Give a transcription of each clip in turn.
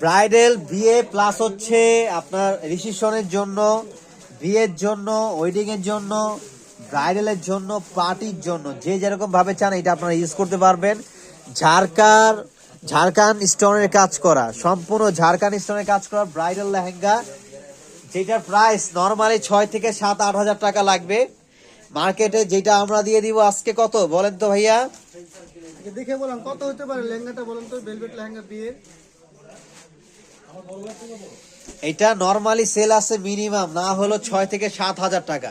Bridal বিয়ে plus হচ্ছে আপনার রিসিপশনের জন্য, বিয়ের জন্য ওয়েডিং এর জন্য, ব্রাইডালের জন্য পার্টির জন্য, যে যেরকম ভাবে চান এটা আপনারা ইউজ করতে পারবেন। ঝাড়কার, ঝাড়খান স্টোনের কাজ করা, সম্পূর্ণ ঝাড়খান স্টোনের কাজ করা ব্রাইডাল লেহেঙ্গা, যেটার প্রাইস নর্মালি ছয় থেকে সাত, আট হাজার টাকা লাগবে। মার্কেটে যেটা আমরা দিয়ে দিব আজকে কত, বলেন তো ভাইয়া? দেখে বলেন কত হতে পারে লেহেঙ্গাটা বলেন তো ভেলভেট লেহেঙ্গা বিয়ের? এটা নর্মালি সেল আছে মিনিমাম না হলো ছয় থেকে সাত হাজার টাকা।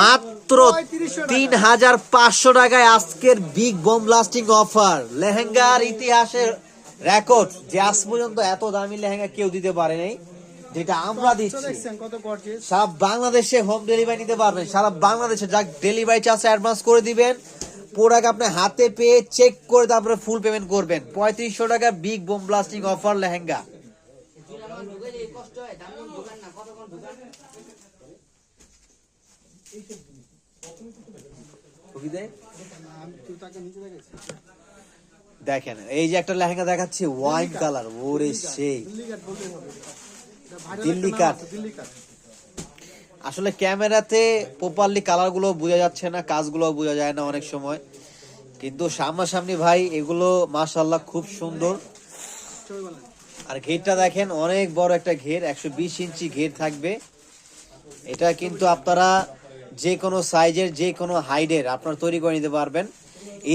মাত্র তিন হাজার পাঁচশো টাকায় আজকের বিগ বোম ব্লাস্টিং অফার লেহেঙ্গার ইতিহাসের রেকর্ড যে আজ পর্যন্ত এত দামি লেহেঙ্গা কেউ দিতে পারে নাই যেটা আমরা দিচ্ছি। সারা বাংলাদেশে হোম ডেলিভারি নিতে পারবেন সারা বাংলাদেশে যা ডেলিভারি চার্জ অ্যাডভান্স করে দিবেন। প্রোডাক্ট আপনি হাতে পেয়ে চেক করে তারপরে ফুল পেমেন্ট করবেন। পঁয়ত্রিশশো টাকা big bomb blasting offer lehenga. দেখেন, এই যে একটা লেহেঙ্গা দেখাচ্ছি ওয়াইন কালার ওরে সেই। দিল্লি viral দিল্লি একটা আসলে ক্যামেরাতে প্রপারলি কালারগুলো বোঝা যাচ্ছে না, কাজগুলো বোঝা যায় না অনেক সময়। কিন্তু সামনাসামনি ভাই, এগুলো মাশাল্লাহ খুব সুন্দর। আর ঘেরটা দেখেন, অনেক বড় একটা ঘের, একশো বিশ ইঞ্চি ঘের থাকবে। এটা কিন্তু আপনারা যে কোনো সাইজের যে কোনো হাইডের আপনারা তৈরি করে নিতে পারবেন।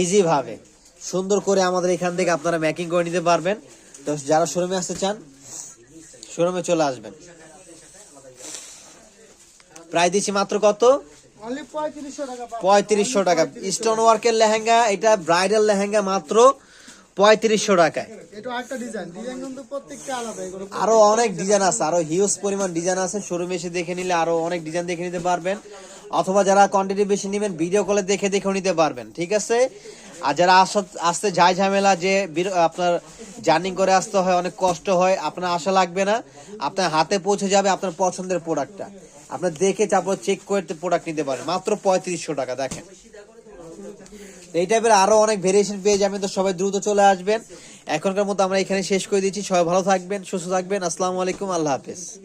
ইজি ভাবে। সুন্দর করে আমাদের এখান থেকে আপনারা ম্যাকিং করে নিতে পারবেন। তো যারা শোরুমে আসতে চান শোরুমে চলে আসবেন। প্রায় দিচ্ছি মাত্র কত? পঁয়ত্রিশশো টাকা স্টোন ওয়ার্কের লেহেঙ্গা এটা ব্রাইডাল লেহেঙ্গা মাত্র পঁয়ত্রিশশো টাকায়। আরও অনেক ডিজাইন আছে আরও হিউজ পরিমাণ ডিজাইন আছে। শোরুমে এসে দেখে নিলে আরও অনেক ডিজাইন দেখে নিতে পারবেন। অথবা যারা কোয়ান্টিটি বেশি নেবেন ভিডিও কলে দেখে দেখেও নিতে পারবেন, ঠিক আছে? আর যারা আসা- আসতে যায় ঝামেলা যে আপনার জার্নি করে আসতে হয়, অনেক কষ্ট হয়, আপনার আশা লাগবে না, আপনার হাতে পৌঁছে যাবে আপনার পছন্দের প্রোডাক্টটা আপনার দেখে তারপর চেক করে প্রোডাক্ট নিতে পারেন মাত্র পঁয়ত্রিশশো টাকা, দেখেন। এই টাইপের আরও অনেক ভেরিয়েশন পেয়ে যাবেন, তো সবাই দ্রুত চলে আসবেন। এখনকার মতো আমরা এখানে শেষ করে দিচ্ছি, সবাই ভালো থাকবেন, সুস্থ থাকবেন, আসসালামু আলাইকুম, আল্লাহ হাফেজ।